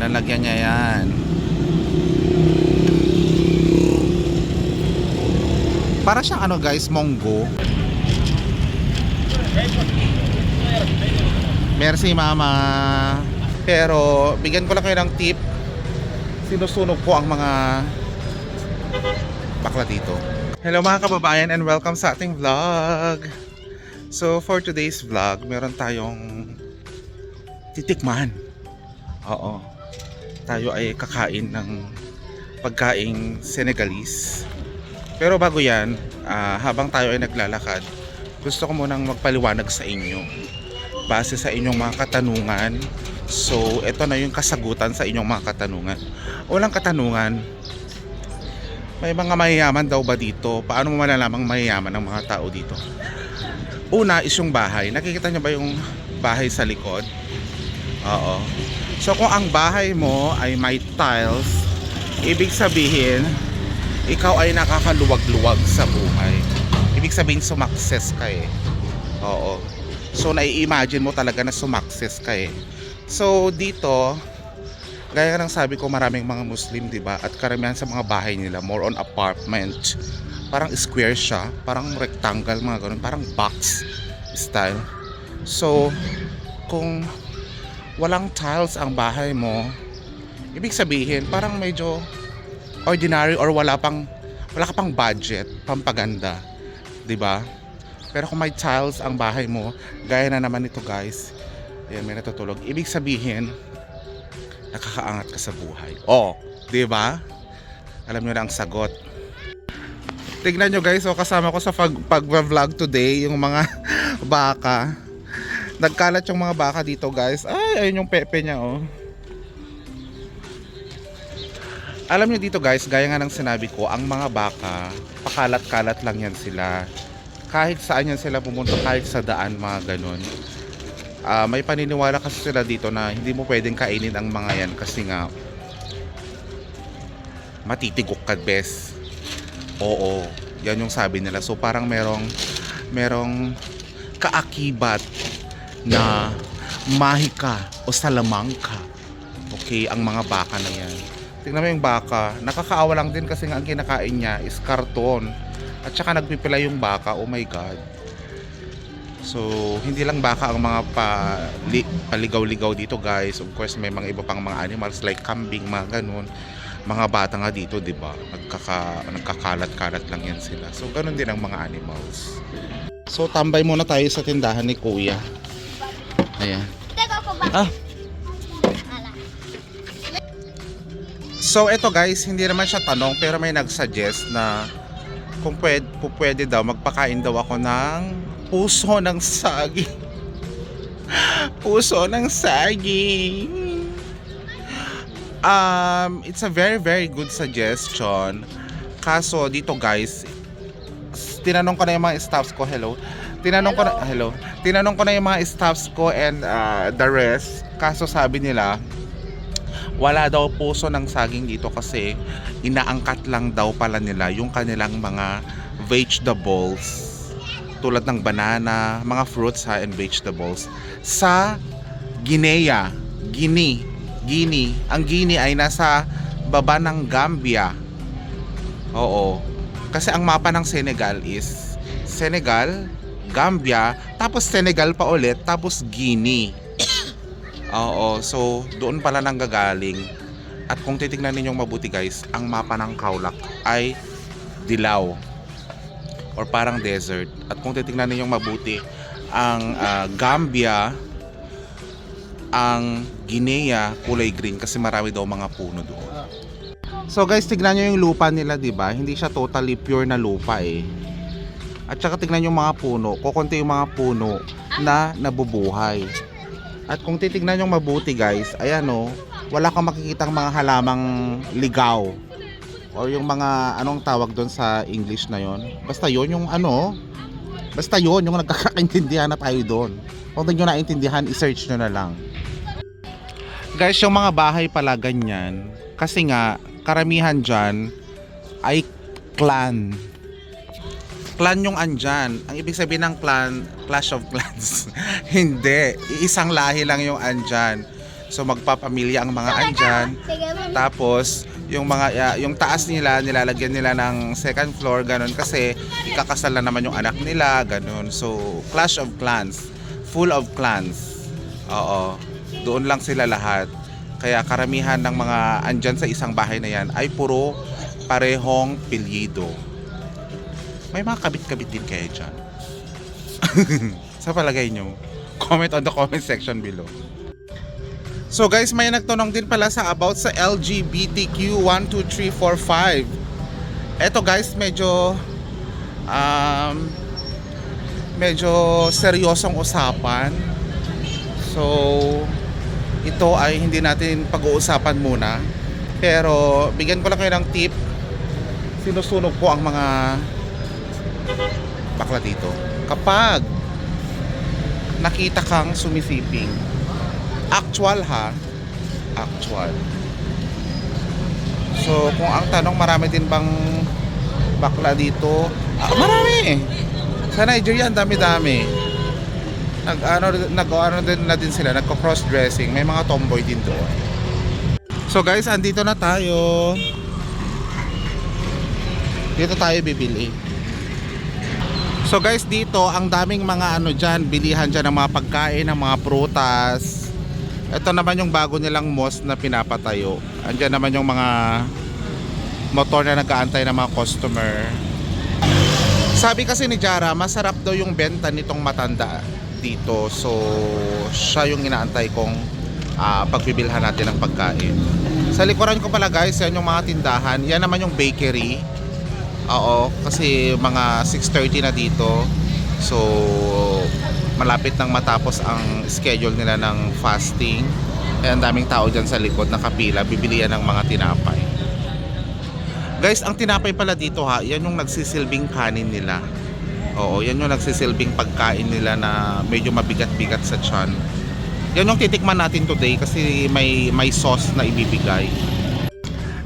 lalagyan niya yan. Para siyang ano guys, monggo. Merci mama. Pero bigyan ko lang kayo ng tip. Sinusunog ko ang mga bakla dito. Hello mga kababayan and welcome sa ating vlog. So for today's vlog, meron tayong titikman. Oo. Tayo ay kakain ng pagkaing Senegalese. Pero bago yan, ah, habang tayo ay naglalakad, gusto ko munang magpaliwanag sa inyo base sa inyong mga katanungan. So, ito na yung kasagutan sa inyong mga katanungan. Walang katanungan, may mga mayayaman daw ba dito? Paano mo malalamang mayayaman ng mga tao dito? Una is yung bahay. Nakikita niyo ba yung bahay sa likod? Oo. So kung ang bahay mo ay may tiles, ibig sabihin, ikaw ay nakakaluwag-luwag sa buhay. Ibig sabihin sumakses ka eh. Oo. So nai-imagine mo talaga na sumakses ka eh. So dito, gaya ng sabi ko maraming mga Muslim 'di ba? At karamihan sa mga bahay nila more on apartment. Parang square siya, parang rectangle mga ganun, parang box style. So kung walang tiles ang bahay mo, ibig sabihin parang medyo ordinary or wala pang wala ka pang budget, pampaganda, 'di ba? Pero kung may tiles ang bahay mo, gaya na naman ito guys, ayan may natutulog. Ibig sabihin, nakakaangat ka sa buhay. Oh, 'di ba? Alam niyo na ang sagot. Tignan nyo guys, so kasama ko sa pag pag-vlog today yung mga baka. Nagkalat yung mga baka dito guys. Ay, ayun yung pepe niya oh. Alam niyo dito guys, gaya nga ng sinabi ko, ang mga baka, pakalat-kalat lang yan sila. Kahit saan yan sila pumunta, kahit sa daan, mga ganun. Ah, may paniniwala kasi sila dito na hindi mo pwedeng kainin ang mga yan kasi nga matitigok ka bes. Oo, yan yung sabi nila. So parang merong merong kaakibat na mahika o salamangka. Okay, ang mga baka na yan. Tingnan mo yung baka, nakakaawa lang din kasi nga ang kinakain niya is karton. At saka nagpipila yung baka, oh my god. So, hindi lang baka ang mga pali, paligaw-ligaw dito guys. Of course, may mga iba pang mga animals like kambing, mga ganun. Mga bata nga dito, di ba? Nagkaka, nagkakalat-kalat lang yan sila. So, ganun din ang mga animals. So, tambay muna tayo sa tindahan ni Kuya. Ayan. Teka ko ba? Ah, Ala. So eto guys, hindi naman siya tanong pero may nagsuggest na kung pwede, pwede daw magpakain daw ako ng puso ng saging. puso ng saging. Um, it's a very very good suggestion. Kaso dito guys, tinanong ko na yung mga staffs ko, hello. Tinanong ko na, hello. Tinanong ko na yung mga staffs ko and uh, the rest. Kaso sabi nila, wala daw puso ng saging dito kasi inaangkat lang daw pala nila yung kanilang mga vegetables tulad ng banana, mga fruits ha and vegetables sa Guinea, Guinea, Guinea. Ang Guinea ay nasa baba ng Gambia. Oo. Kasi ang mapa ng Senegal is Senegal, Gambia, tapos Senegal pa ulit, tapos Guinea. Oo, so doon pala nang gagaling. At kung titignan ninyong mabuti guys, ang mapa ng Kaulak ay dilaw or parang desert. At kung titignan ninyong mabuti, ang ah, Gambia, ang Guinea kulay green kasi marami daw mga puno doon. So guys, tignan nyo yung lupa nila, 'di ba? Hindi siya totally pure na lupa eh. At saka tignan yung mga puno, kukunti yung mga puno na nabubuhay. At kung titignan nyo mabuti guys, ayan o, wala kang makikitang mga halamang ligaw. Or yung mga, anong tawag doon sa English na yon Basta yon yung ano, basta yon yung nagkakaintindihan na tayo doon. Kung hindi nyo naintindihan, i-search nyo na lang. Guys, yung mga bahay pala ganyan, kasi nga, karamihan dyan ay clan. Clan yung andyan. Ang ibig sabihin ng clan, Clash of Clans. Hindi. Isang lahi lang yung andyan. So magpapamilya ang mga andyan. Tapos, yung mga ya- yung taas nila nilalagyan nila ng second floor ganun kasi ikakasal na naman yung anak nila ganun. So, Clash of Clans, full of clans. Oo. Doon lang sila lahat. Kaya karamihan ng mga andyan sa isang bahay na yan ay puro parehong pilyido. May mga kabit-kabit din kayo dyan. sa palagay nyo? Comment on the comment section below. So guys, may nagtanong din pala sa about sa LGBTQ 12345. Eto guys, medyo um, medyo seryosong usapan. So ito ay hindi natin pag-uusapan muna. Pero bigyan ko lang kayo ng tip. Sinusunog ko ang mga bakla dito. Kapag nakita kang sumisiping Actual ha. Actual. So, kung ang tanong marami din bang bakla dito? Ah, marami. Sa Nigeria, ang dami-dami. Nag ano nag ano din na din sila, nagko cross dressing. May mga tomboy din doon. So guys, andito na tayo. Dito tayo bibili. So guys, dito ang daming mga ano diyan, bilihan diyan ng mga pagkain, ng mga prutas. Ito naman yung bago nilang mosque na pinapatayo. Andiyan naman yung mga motor na nag-aantay ng mga customer. Sabi kasi ni Jara, masarap daw yung benta nitong matanda dito. So, siya yung inaantay kong ah, pagbibilhan natin ng pagkain. Sa likuran ko pala guys, yan yung mga tindahan. Yan naman yung bakery. Oo, kasi mga 6.30 na dito. So, malapit nang matapos ang schedule nila ng fasting. Eh, ang daming tao dyan sa likod nakapila, bibili yan ng mga tinapay. Guys, ang tinapay pala dito ha, yan yung nagsisilbing kanin nila. Oo, yan yung nagsisilbing pagkain nila na medyo mabigat-bigat sa tiyan. Yan yung titikman natin today kasi may may sauce na ibibigay.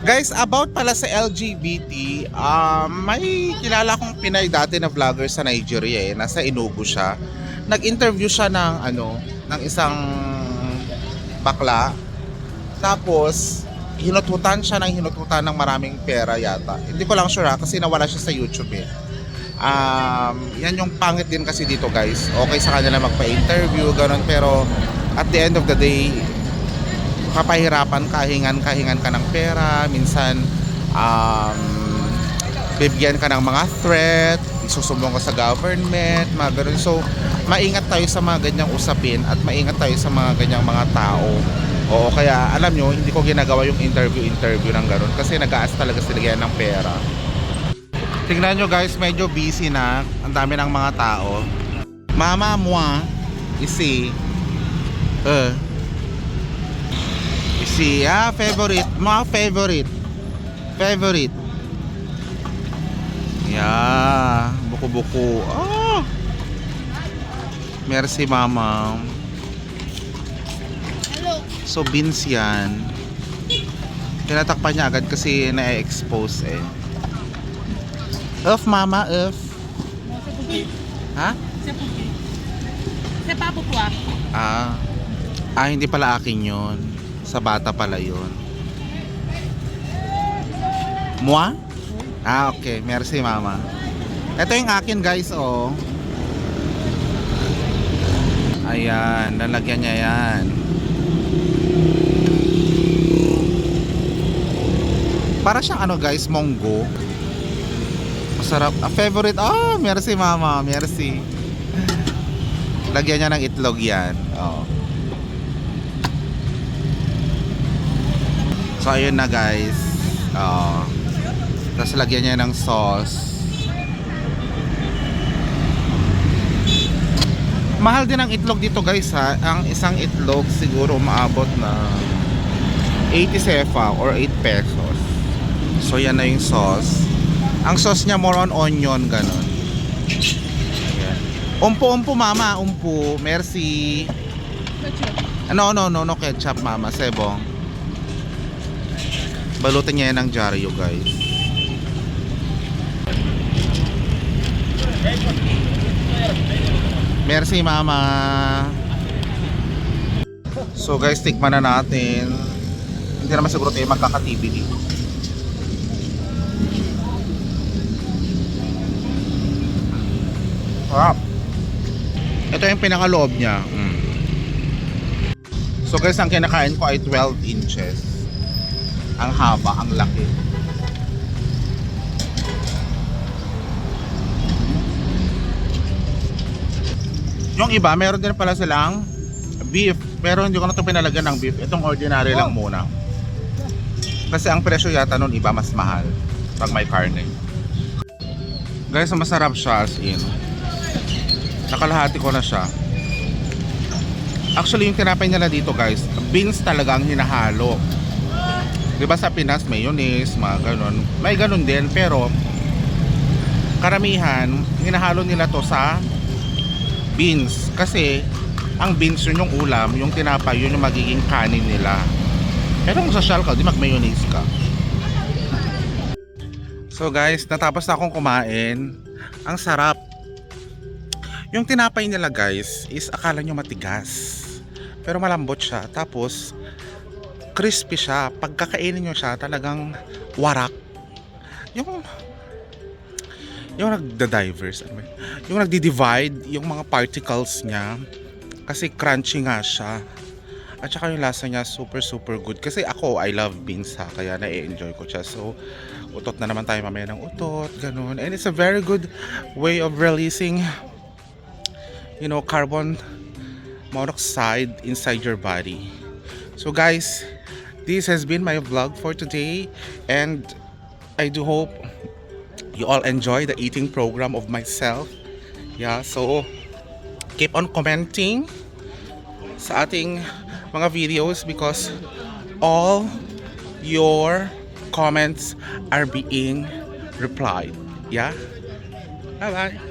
Guys, about pala sa LGBT, um, may kilala kong Pinay dati na vlogger sa Nigeria eh, nasa Enugu siya. Nag-interview siya ng ano, ng isang bakla. Tapos, hinututan siya ng hinututan ng maraming pera yata. Hindi ko lang sure ha, kasi nawala siya sa YouTube eh. Um, yan yung pangit din kasi dito guys. Okay sa kanila magpa-interview, ganun. Pero at the end of the day, kapahirapan kahingan kahingan ka ng pera minsan um, bibigyan ka ng mga threat isusumbong ka sa government mga ganun. So maingat tayo sa mga ganyang usapin at maingat tayo sa mga ganyang mga tao. Oo kaya alam nyo hindi ko ginagawa yung interview interview ng ganun kasi nag-aas talaga sila yan ng pera. Tingnan nyo guys medyo busy na. Ang dami ng mga tao. Mama moi isi. Uh, Si ah, favorite. Mga favorite. Favorite. Yeah, buko-buko. Ah. Merci mama. Hello. So beans yan. Tinatakpan niya agad kasi na-expose eh. Off mama, off. Ha? C'est pas pour toi. Ah. Ah, hindi pala akin yun. Sa bata pala yun. Moi? Ah, okay. Merci, mama. Ito yung akin, guys, oh. Ayan, lalagyan niya yan. Para siyang ano, guys, monggo. Masarap. Ah, favorite. Ah, merci, mama. Merci. Lagyan niya ng itlog yan. Oh. So ayun na guys. Oh. Tapos lagyan niya ng sauce. Mahal din ang itlog dito guys ha. Ang isang itlog siguro maabot na 80 sefa or 8 pesos. So yan na yung sauce. Ang sauce niya more on onion ganun. Ayan. Umpo-umpo mama, umpo. Merci. No, no, no, no ketchup mama, sebong. Balutin niya yan ng dyaryo guys. Merci mama. So guys, tikman na natin. Hindi naman siguro tayo magkaka-TV dito. Sarap. Ito yung pinakaloob niya. Mm. So guys, ang kinakain ko ay 12 inches. Ang haba, ang laki. Yung iba, meron din pala silang beef. Pero hindi ko na ito pinalagyan ng beef. Itong ordinary lang muna. Kasi ang presyo yata nun iba mas mahal. Pag may karne. Guys, masarap siya as in. Nakalahati ko na siya. Actually, yung tinapay nila dito guys, beans talaga ang hinahalo. Di ba sa Pinas, mayonnaise, mga ganun. May ganun din, pero karamihan, hinahalo nila to sa beans. Kasi, ang beans yun yung ulam, yung tinapay yun yung magiging kanin nila. Pero kung social ka, di mag-mayonnaise ka. So guys, natapos na akong kumain. Ang sarap. Yung tinapay nila guys, is akala nyo matigas. Pero malambot siya. Tapos, crispy siya. Pagkakainin nyo siya, talagang warak. Yung yung nagda-divers, ano yung nagdi-divide yung mga particles niya kasi crunchy nga siya. At saka yung lasa niya super super good. Kasi ako, I love beans ha, kaya na-enjoy ko siya. So, utot na naman tayo mamaya ng utot, ganun. And it's a very good way of releasing, you know, carbon monoxide inside your body. So guys, this has been my vlog for today and I do hope you all enjoy the eating program of myself. Yeah, so keep on commenting sa ating mga videos because all your comments are being replied. Yeah? Bye-bye.